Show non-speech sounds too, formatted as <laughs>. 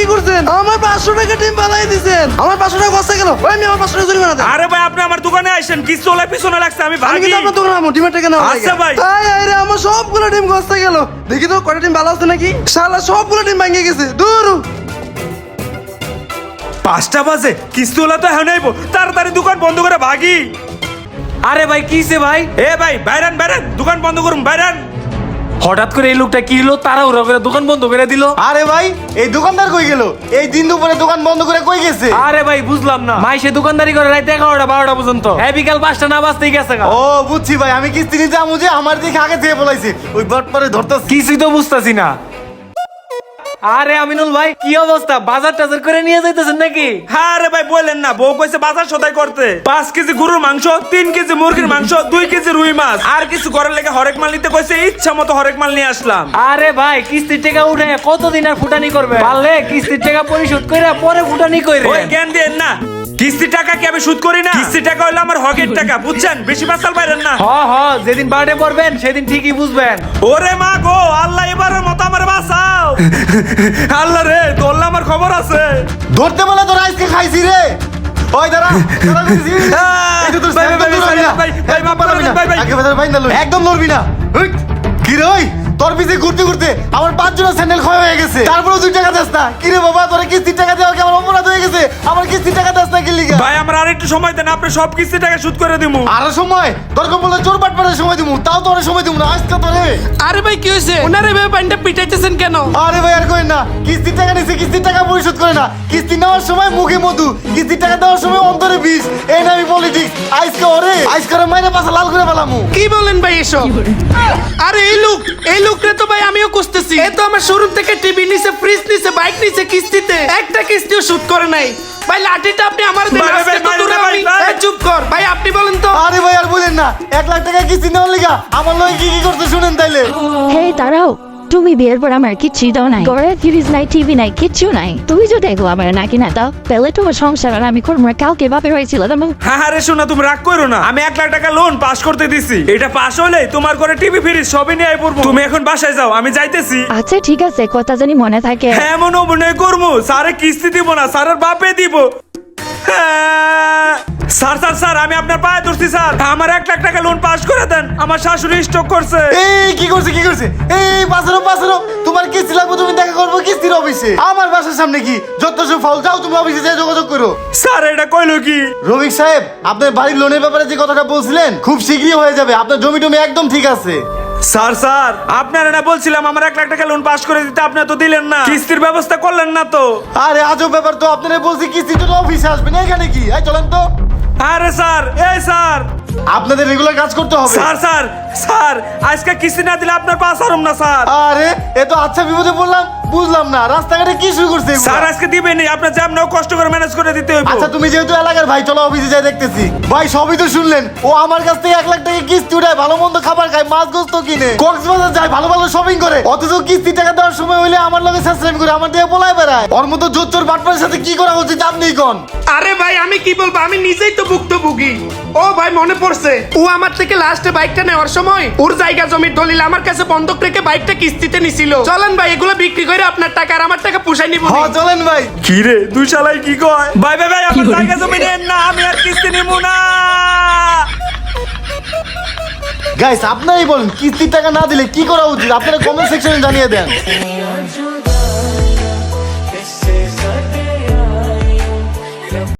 কি করছেন? আমার পাঁচশো টাকা টিম পালাই দিছেন। আমার পাঁচশো টাকা কষ্ট গেল। ওই আমি আমার পাঁচশো টাকা জরিমানা দেন আরে ভাই আপনি আমার দোকানে আসেন কি চলে পিছনে লাগছে? আমি আমি ভাগি। কিন্তু আপনার দোকানে আমার ডিমের টাকা নেওয়া আচ্ছা ভাই। তাই আরে আমার সবগুলো টিম কষ্ট গেল। দেখি তো কয়টা টিম ভালো আছে নাকি? শালা সবগুলো টিম ভেঙে গেছে। দূর। পাঁচটা বাজে কিস্তি ওলা তো এখন আইবো। তাড়াতাড়ি দোকান বন্ধ করে ভাগি। আরে ভাই কিসে ভাই? এ ভাই বাইরান বাইরান দোকান বন্ধ করুন বাইরান। হঠাৎ করে এই লোকটা কি হলো? তারা ওরা করে দোকান বন্ধ করে দিল। আরে ভাই এই দোকানদার কই গেল? এই দিন দুপুরে দোকান বন্ধ করে কই গেছে? আরে ভাই বুঝলাম না। মাই সে দোকানদারি করে রাত এগারোটা বারোটা পর্যন্ত। হ্যাঁ বিকাল পাঁচটা না বাজতেই গেছে গা। ও বুঝছি ভাই আমি কিস্তি নিতে আমু যে আমার দিকে আগে থেকে বলাইছি। ওই বটপারে ধরতাছি। কিছুই তো বুঝতেছি না। আরে আমিনুল ভাই কি অবস্থা? বাজার টাজার করে নিয়ে যাইতেছেন নাকি? হ্যাঁ রে ভাই বলেন না বউ কইছে বাজার সদাই করতে। পাঁচ কেজি গরুর মাংস তিন কেজি মুরগির মাংস দুই কেজি রুই মাছ। আর কিছু ঘরের লেগে হরেক মাল নিতে কইছে ইচ্ছা মতো হরেক মাল নিয়ে আসলাম। আরে ভাই কিস্তির টাকা উঠে কতদিন আর ফুটানি করবে? পারলে কিস্তির টাকা পরিশোধ করে পরে ফুটানি করে ওই জ্ঞান দিয়েন না কিস্তি টাকা কি আমি সুদ করি না কিস্তি টাকা হলো আমার হকের টাকা বুঝছেন বেশি বাসাল বাইরেন না হ হ যেদিন বার্থডে পড়বেন সেদিন ঠিকই বুঝবেন ওরে মা গো আল্লাহ এবারের মতো আমার বাঁচাও আল্লাহ রে তোর আমার খবর আছে ধরতে বলে তোর আজকে খাইছি রে ওই দাঁড়া দাঁড়া কইছি। এই তো তোর ভাই, ভাই, একদম ভাই, লড়বি না। ভাই, ভাই, একদম ভাই, লড়বি না। ভাই, ভাই। আগে ভেতরে বাইন্দা লড়বি। একদম লড়বি না হুইট। কি রে ওই তোর পিছে ঘুরতে ঘুরতে আমার পাঁচ জনের স্যান্ডেল ক্ষয় হয়ে গেছে তারপরে দুই টাকা দেস না কি রে বাবা তোর কিস্তির টাকা দেওয়া কি আমার অপরাধ হয়ে গেছে আমার কিস্তির টাকা লিগা ভাই আমার আর একটু সময় দেন আপনি সব কিস্তি টাকা সুদ করে দিমু। আরও সময় দরকার পড়লে চোর সময় দিমু তাও তোর সময় দিমু না আজকে তোরে আরে ভাই কি হয়েছে? ওনারে এভাবে পানিটা পিটাইতেছেন কেন? আরে ভাই আর কই না কিস্তির টাকা নিছে কিস্তির টাকা পরিশোধ করে না। কিস্তি নেওয়ার সময় মুখে মধু কিস্তির টাকা দেওয়ার সময় অন্তরে বিষ এই না পলিটিক্স আজকে ওরে আজকে ওরে মাইরে পাশা লাল করে ফেলামু। কি বলেন ভাই এসব? আরে এই লোক এই লোকরে তো ভাই আমিও খুঁজতেছি। এ তো আমার শোরুম থেকে টিভি নিছে ফ্রিজ নিছে বাইক নিছে কিস্তিতে। একটা কিস্তিও শুট করে নাই। ভাই লাঠিটা আপনি আমার দেন ভাই, ভাই, আজকে তো ভাই, দূরে ভাই, আমি ভাই। এ, চুপ কর ভাই আপনি বলেন তো। আরে ভাই আর বলেন না এক লাখ টাকা কিস্তি নেওয়ার লিগা আমার লগে কি কি করতে শুনেন তাইলে। হে দাঁড়াও তুমি বিয়ের পর আমার কিচ্ছু দাও নাই। ঘরে সিরিজ নাই টিভি নাই কিচ্ছু নাই। তুমি যদি দেখো আমার নাকি না দাও পেলে তোমার সংসার আর আমি করব না। কালকে হয়েছিল হ্যাঁ হ্যাঁ রে শোনা তুমি রাগ করো না। আমি এক লাখ টাকা লোন পাস করতে দিছি। এটা পাস হলে তোমার ঘরে টিভি ফ্রিজ সবই নিয়ে পড়ব। তুমি এখন বাসায় যাও আমি যাইতেছি। আচ্ছা ঠিক আছে কথা জানি মনে থাকে। হ্যাঁ এমন অভিনয় করব স্যারে কিস্তি দিব না স্যারের বাপে দিব। <laughs> স্যার স্যার স্যার আমি আপনার পায়ে ধরছি স্যার। আমার এক লাখ টাকা লোন পাস করে দেন। আমার শাশুড়ি স্টক করছে। এই কি করছে কি করছে? এই তোমার কিস্তি লাগবে তুমি দেখা করব কিস্তির অফিসে। আমার বাসার সামনে কি? যত সব ফাউল যাও তুমি অফিসে যোগাযোগ করো। স্যার এটা কইলো কি? রবিক সাহেব আপনার বাড়ির লোনের ব্যাপারে যে কথাটা বলছিলেন খুব শীঘ্রই হয়ে যাবে। আপনার জমি টমি একদম ঠিক আছে। Sir sir. আপনারা না বলছিলাম আমার এক লাখ টাকা লোন পাস করে দিতে আপনি তো দিলেন না। কিস্তির ব্যবস্থা করলেন না তো। আরে আজব ব্যাপার তো আপনারা বলছি কিস্তি তো অফিসে আসবেন এখানে কি? এই চলেন তো। আরে স্যার এই স্যার। আপনাদের রেগুলার কাজ করতে হবে। স্যার স্যার স্যার আজকে কিস্তি না দিলে আপনার পাস হারুম না স্যার। আরে এ তো আচ্ছা বিপদে পড়লাম। বুঝলাম না রাস্তাঘাটে কি শুরু করছে এগুলা? স্যার আজকে দিবেনি আপনার জ্যাম নাও কষ্ট করে ম্যানেজ করে দিতে হইব। আচ্ছা তুমি যেহেতু এলাকার ভাই চলো অফিসে যাই দেখতেছি। ভাই সবই তো শুনলেন। ও আমার কাছ থেকে এক লাখ টাকা কিস্তি উঠায় ভালো মন্দ খাবার খায় মাছ গোস্ত কিনে। কক্সবাজার যায় ভালো ভালো শপিং করে। অথচ কিস্তি টাকা দেওয়ার সময় হইলে আমার লগে সাবস্ক্রাইব করে আমার দিয়ে বেড়ায়। ওর মতো জোচ্চোর বাটপারের সাথে কি করা উচিত আপনি কোন? আরে ভাই আমি কি বলব? আমি নিজেই তো ভুক্তভোগী। ও ভাই মনে পড়ছে ও আমার থেকে লাস্টে বাইকটা নেওয়ার সময় ওর জায়গা জমির দলিল আমার কাছে বন্ধক রেখে বাইকটা কিস্তিতে নিছিল। চলেন ভাই এগুলো বিক্রি করে আপনার টাকা আর আমার টাকা পোষায় নিব হ্যাঁ চলেন ভাই। কি রে দুই শালাই কি কয়? ভাই ভাই ভাই আমার টাকা জমি নেন না আমি আর কিস্তি নিব না। গাইস আপনারাই বলেন কিস্তির টাকা না দিলে কি করা উচিত? আপনারা কমেন্ট সেকশনে জানিয়ে দেন।